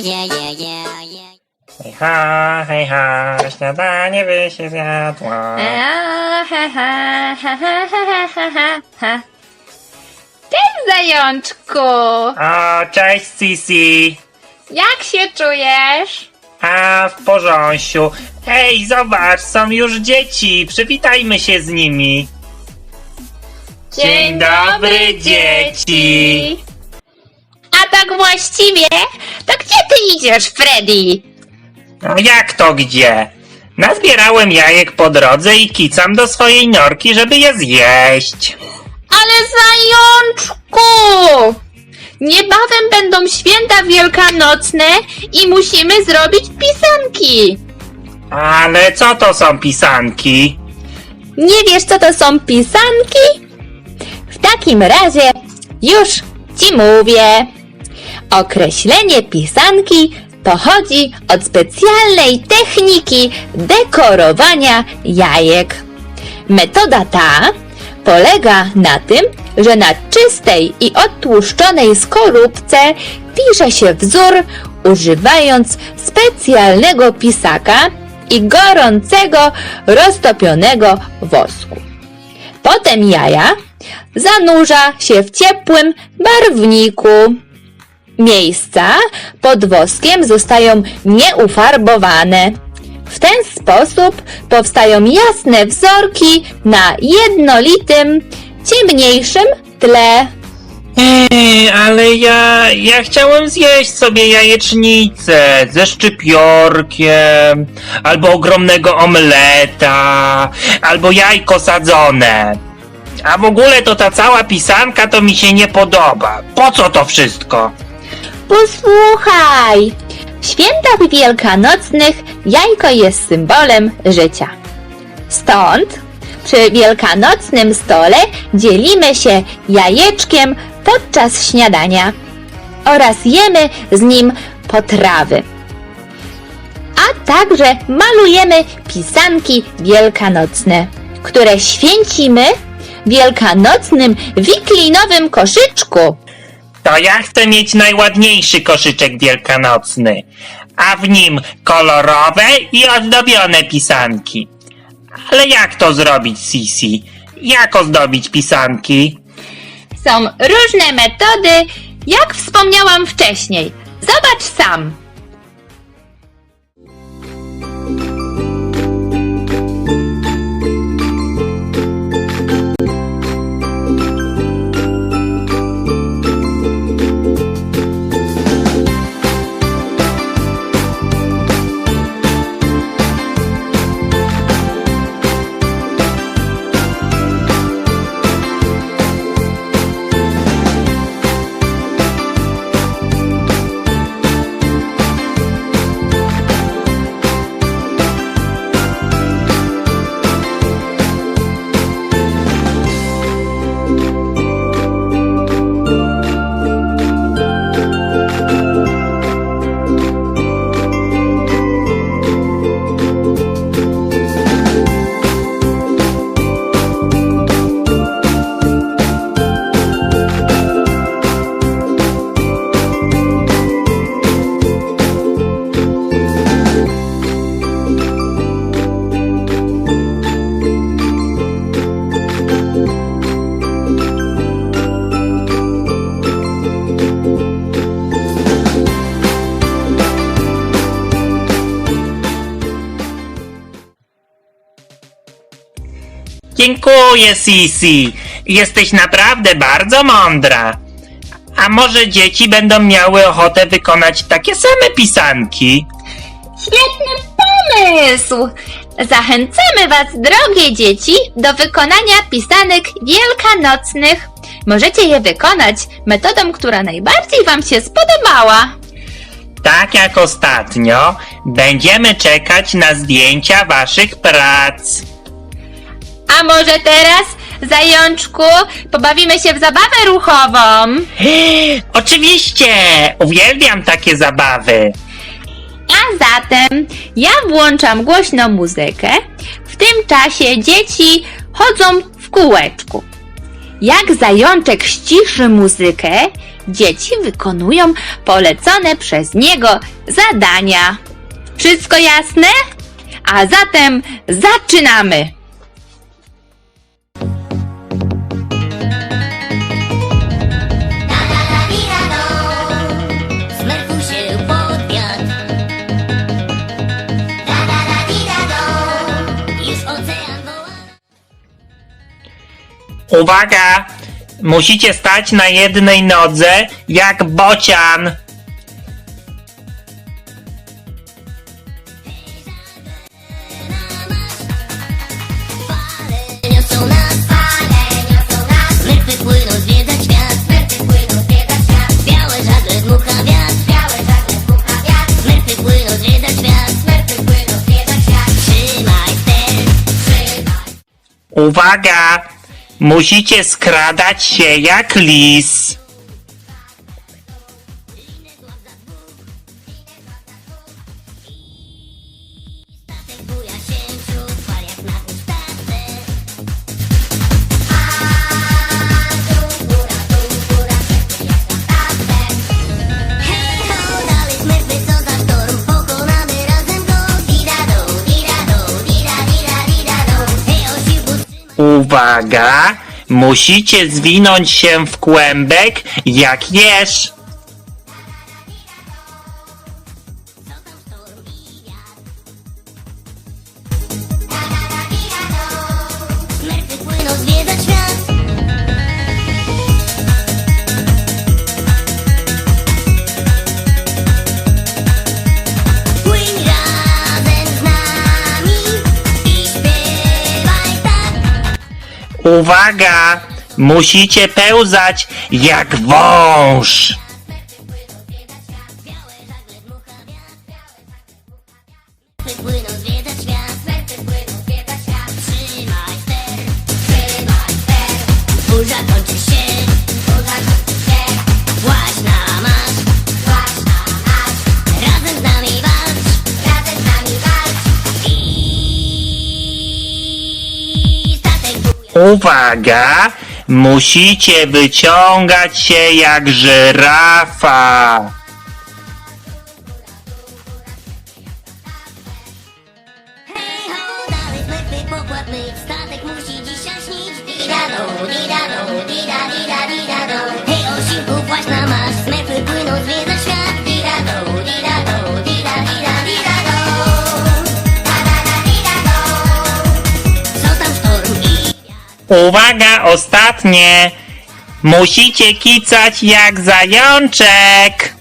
yeah, yeah, yeah, yeah. Hej ha, hej ha, śniadanie by się zjadło. A, ha, ha, ha, ha, ha, ha, ha, ha. Cześć, zajączku! O, cześć Sisi. Jak się czujesz? A, w porządku. Hej, zobacz, są już dzieci, przywitajmy się z nimi. Dzień dobry, dzieci. Tak właściwie, to gdzie ty idziesz, Freddy? No jak to gdzie? Nazbierałem jajek po drodze i kicam do swojej norki, żeby je zjeść. Ale zajączku! Niebawem będą święta wielkanocne i musimy zrobić pisanki. Ale co to są pisanki? Nie wiesz, co to są pisanki? W takim razie już ci mówię. Określenie pisanki pochodzi od specjalnej techniki dekorowania jajek. Metoda ta polega na tym, że na czystej i odtłuszczonej skorupce pisze się wzór używając specjalnego pisaka i gorącego, roztopionego wosku. Potem jaja zanurza się w ciepłym barwniku. Miejsca pod woskiem zostają nieufarbowane. W ten sposób powstają jasne wzorki na jednolitym, ciemniejszym tle. Ej, ale ja, ja chciałem zjeść sobie jajecznicę ze szczypiorkiem, albo ogromnego omleta, albo jajko sadzone. A w ogóle to ta cała pisanka to mi się nie podoba. Po co to wszystko? Posłuchaj! W świętach wielkanocnych jajko jest symbolem życia. Stąd przy wielkanocnym stole dzielimy się jajeczkiem podczas śniadania oraz jemy z nim potrawy. A także malujemy pisanki wielkanocne, które święcimy w wielkanocnym wiklinowym koszyczku. To ja chcę mieć najładniejszy koszyczek wielkanocny, a w nim kolorowe i ozdobione pisanki. Ale jak to zrobić, Sisi? Jak ozdobić pisanki? Są różne metody, jak wspomniałam wcześniej. Zobacz sam. Dziękuję, Sisi. Jesteś naprawdę bardzo mądra. A może dzieci będą miały ochotę wykonać takie same pisanki? Świetny pomysł! Zachęcamy Was, drogie dzieci, do wykonania pisanek wielkanocnych. Możecie je wykonać metodą, która najbardziej Wam się spodobała. Tak jak ostatnio, będziemy czekać na zdjęcia waszych prac. A może teraz, zajączku, pobawimy się w zabawę ruchową? Oczywiście! Uwielbiam takie zabawy. A zatem ja włączam głośno muzykę. W tym czasie dzieci chodzą w kółeczku. Jak zajączek ściszy muzykę, dzieci wykonują polecone przez niego zadania. Wszystko jasne? A zatem zaczynamy! Uwaga! Musicie stać na jednej nodze, jak bocian. Uwaga! Musicie skradać się jak lis. Uwaga! Musicie zwinąć się w kłębek jak jesz. Uwaga! Musicie pełzać jak wąż. Trzymaj ster Trzymaj ster Burza kończy Uwaga! Musicie wyciągać się jak żyrafa. Uwaga, ostatnie! Musicie kicać jak zajączek!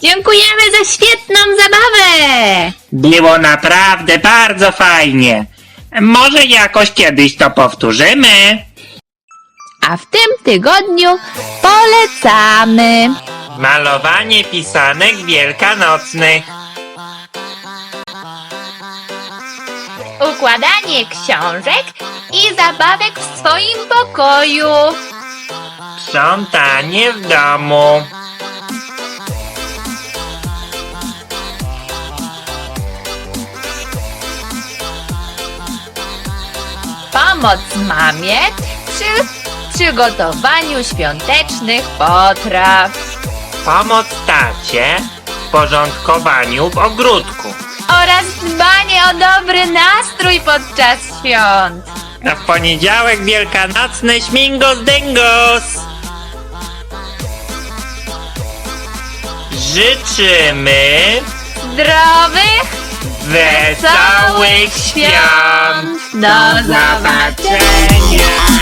Dziękujemy za świetną zabawę! Było naprawdę bardzo fajnie. Może jakoś kiedyś to powtórzymy. A w tym tygodniu polecamy Malowanie pisanek wielkanocnych. układanie książek i zabawek w swoim pokoju. Sprzątanie w domu. Pomoc mamie przy przygotowaniu świątecznych potraw. Pomoc tacie w porządkowaniu w ogródku. Oraz dbanie o dobry nastrój podczas świąt. A w poniedziałek wielkanocny śmingos dyngos. Życzymy Zdrowych wesołych świąt. Do zobaczenia.